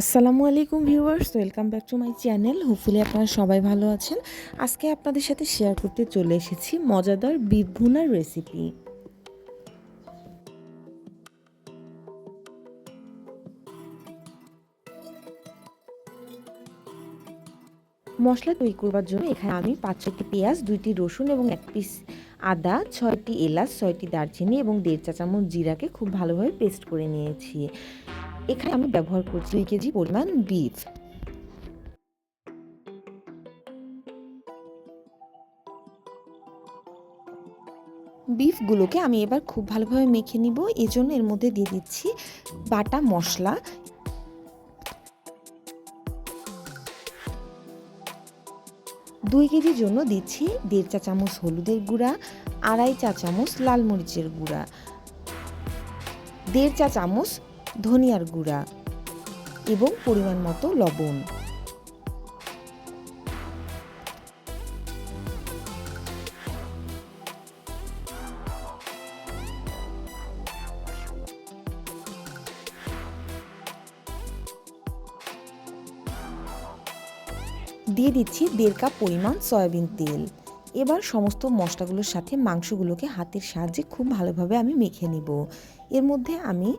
আসসালামু আলাইকুম viewers, welcome back to my channel. Hopefully আপনারা সবাই ভালো আছেন। আজকে আপনাদের সাথে শেয়ার করতে চলে এসেছি মজাদার বিফ ভুনার রেসিপি মশলা তৈরি করবার জন্য এখানে আমি পাঁচ ছয়টি পেঁয়াজ, দুইটি রসুন এবং এক পিস আদা, ছয়টি এলাচ, ছয়টি দারচিনি এবং দেড় চা চামচ জিরাকে খুব ভালোভাবে পেস্ট করে নিয়েছি। এখানে আমি ব্যবহার করছি দুই কেজি পরিমাণ বিফ বিফগুলোকে আমি এবার খুব ভালোভাবে মেখে নিব। এজন্য এর মধ্যে দিয়ে দিচ্ছি বাটা মশলা। দুই কেজির জন্য দিচ্ছি দেড় চা চামচ হলুদের গুঁড়া, আড়াই চা চামচ লাল মরিচের গুঁড়া। দেড় চা চামচ ধনিয়ার গুঁড়া এবং পরিমাণ মতো লবণ। দিয়ে দিচ্ছি দেড় কাপ পরিমাণ সয়াবিন তেল। এবার সমস্ত মশলাগুলোর সাথে মাংসগুলোকে হাতের সাহায্যে খুব ভালোভাবে আমি মেখে নিব। এর মধ্যে আমি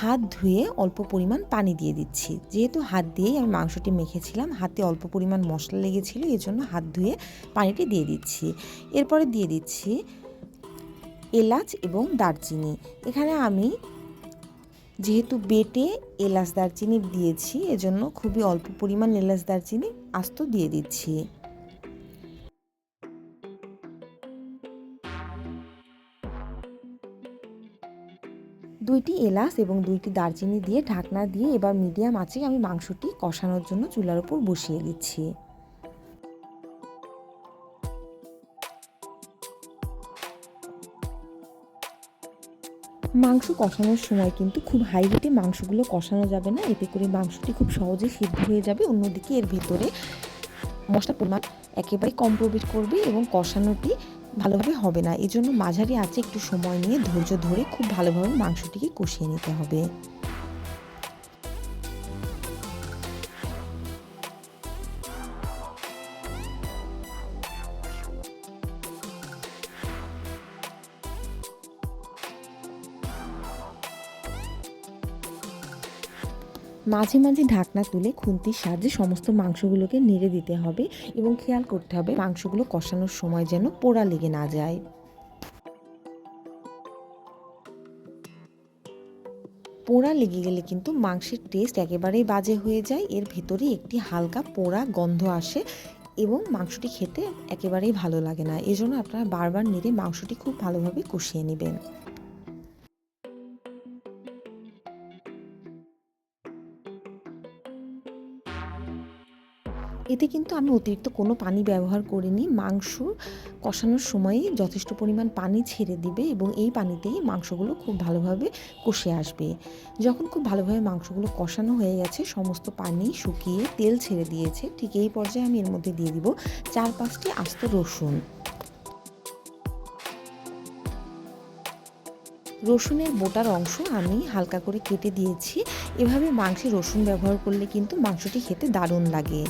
হাত ধুয়ে অল্প পরিমাণ পানি দিয়ে দিচ্ছি। যেহেতু হাত দিয়েই আমি মাংসটি মেখেছিলাম, হাতে অল্প পরিমাণ মশলা লেগেছিল এর জন্য হাত ধুয়ে পানিটি দিয়ে দিচ্ছি। এরপরে দিয়ে দিচ্ছি এলাচ এবং দারচিনি। এখানে আমি যেহেতু বেটে এলাচ দারচিনি দিয়েছি, এজন্য খুবই অল্প পরিমাণ এলাচ দারচিনি আস্ত দিয়ে দিচ্ছি। দুইটি এলাচ এবং দুইটি দারচিনি দিয়ে ঢাকনা দিয়ে এবার মিডিয়াম আঁচে আমি মাংসটি কষানোর জন্য চুলার উপর বসিয়ে দিচ্ছি। মাংস কষানোর সময় কিন্তু খুব হাই হিটে মাংসগুলো কষানো যাবে না, এতে করে মাংসটি খুব সহজে সিদ্ধ হয়ে যাবে। অন্যদিকে এর ভেতরে মশলার পরিমাণ একেবারে কম প্রবেশ করবে এবং কষানোটি ভালোভাবে হবে না। এজন্য মাঝারি আঁচে একটু সময় নিয়ে ধৈর্য ধরে খুব ভালোভাবে মাংসটিকে কষিয়ে নিতে হবে। মাঝে মাঝে ঢাকনা তুলে খুন্তির সাহায্যে সমস্ত মাংসগুলোকে নেড়ে দিতে হবে এবং খেয়াল করতে হবে মাংসগুলো কষানোর সময় যেন পোড়া লেগে না যায়। পোড়া লেগে গেলে কিন্তু মাংসের টেস্ট একেবারেই বাজে হয়ে যায়। এর ভেতরে একটি হালকা পোড়া গন্ধ আসে এবং মাংসটি খেতে একেবারেই ভালো লাগে না। এজন্য আপনারা বারবার নেড়ে মাংসটি খুব ভালোভাবে কষিয়ে নেবেন। এতে কিন্তু আমি অতিরিক্ত কোনো পানি ব্যবহার করিনি। মাংস কষানোর সময়ে যথেষ্ট পরিমাণ পানি ছেড়ে দিবে এবং এই পানিতেই মাংসগুলো খুব ভালোভাবে কষে আসবে। যখন খুব ভালোভাবে মাংসগুলো কষানো হয়ে গেছে, সমস্ত পানি শুকিয়ে তেল ছেড়ে দিয়েছে, ঠিক এই পর্যায়ে আমি এর মধ্যে দিয়ে দিব চার পাঁচটি আস্ত রসুন। রসুনের বোটার অংশ আমি হালকা করে কেটে দিয়েছি। এভাবে মাংসে রসুন ব্যবহার করলে কিন্তু মাংসটি খেতে দারুণ লাগে।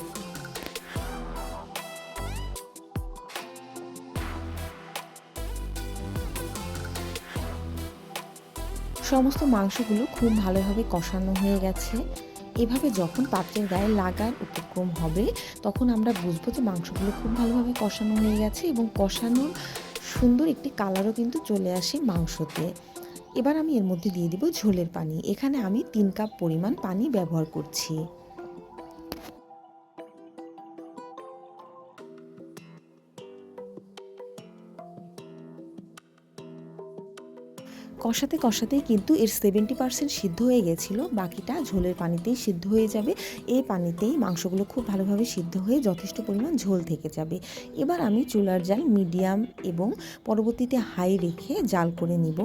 সমস্ত মাংসগুলো খুব ভালোভাবে কষানো হয়ে গেছে। এভাবে যখন পাত্রের গায়ে লাগার উপক্রম হবে, তখন আমরা বুঝব যে মাংসগুলো খুব ভালোভাবে কষানো হয়ে গেছে এবং কষানো সুন্দর একটি কালারও কিন্তু চলে আসে মাংসতে। এবার আমি এর মধ্যে দিয়ে দিব ঝোলের পানি। এখানে আমি তিন কাপ পরিমাণ পানি ব্যবহার করছি। কষাতে কষাতেই কিন্তু এর সেভেন্টি পার্সেন্ট সিদ্ধ হয়ে গেছিল। বাকিটা ঝোলের পানিতেই সিদ্ধ হয়ে যাবে। এই পানিতেই মাংসগুলো খুব ভালোভাবে সিদ্ধ হয়ে যথেষ্ট পরিমাণ ঝোল থেকে যাবে। এবার আমি চুলার জাল মিডিয়াম এবং পরবর্তীতে হাই রেখে জাল করে নিব।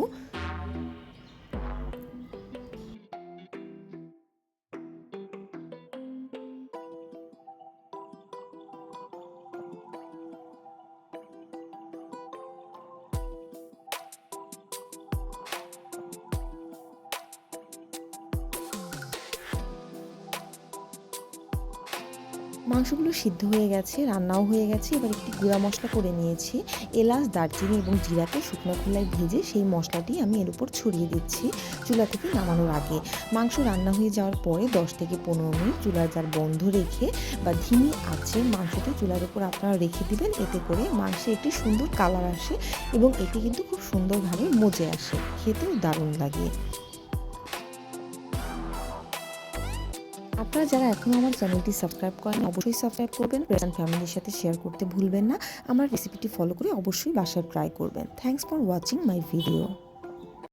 মাংসগুলো সিদ্ধ হয়ে গেছে, রান্নাও হয়ে গেছে। এবার একটি গুঁড়া মশলা করে নিয়েছি। এলাচ, দারচিনি এবং জিরাকে শুকনো খোলায় ভেজে সেই মশলাটি আমি এর উপর ছড়িয়ে দিচ্ছি চুলা থেকে নামানোর আগে। মাংস রান্না হয়ে যাওয়ার পরে দশ থেকে পনেরো মিনিট চুলার যার বন্ধ রেখে বা ধিমি আছে মাংসটি চুলার উপর আপনারা রেখে দিবেন। এতে করে মাংসে একটি সুন্দর কালার আসে এবং এটি কিন্তু খুব সুন্দরভাবে মজে আসে। খেতেও দারুণ লাগে। আপনারা যারা এখনও আমার চ্যানেলটি সাবস্ক্রাইব করেন, অবশ্যই সাবস্ক্রাইব করবেন। প্রেজেন্ট ফ্যামিলির সাথে শেয়ার করতে ভুলবেন না। আমার রেসিপিটি ফলো করে অবশ্যই বাসায় ট্রাই করবেন। Thanks for watching my video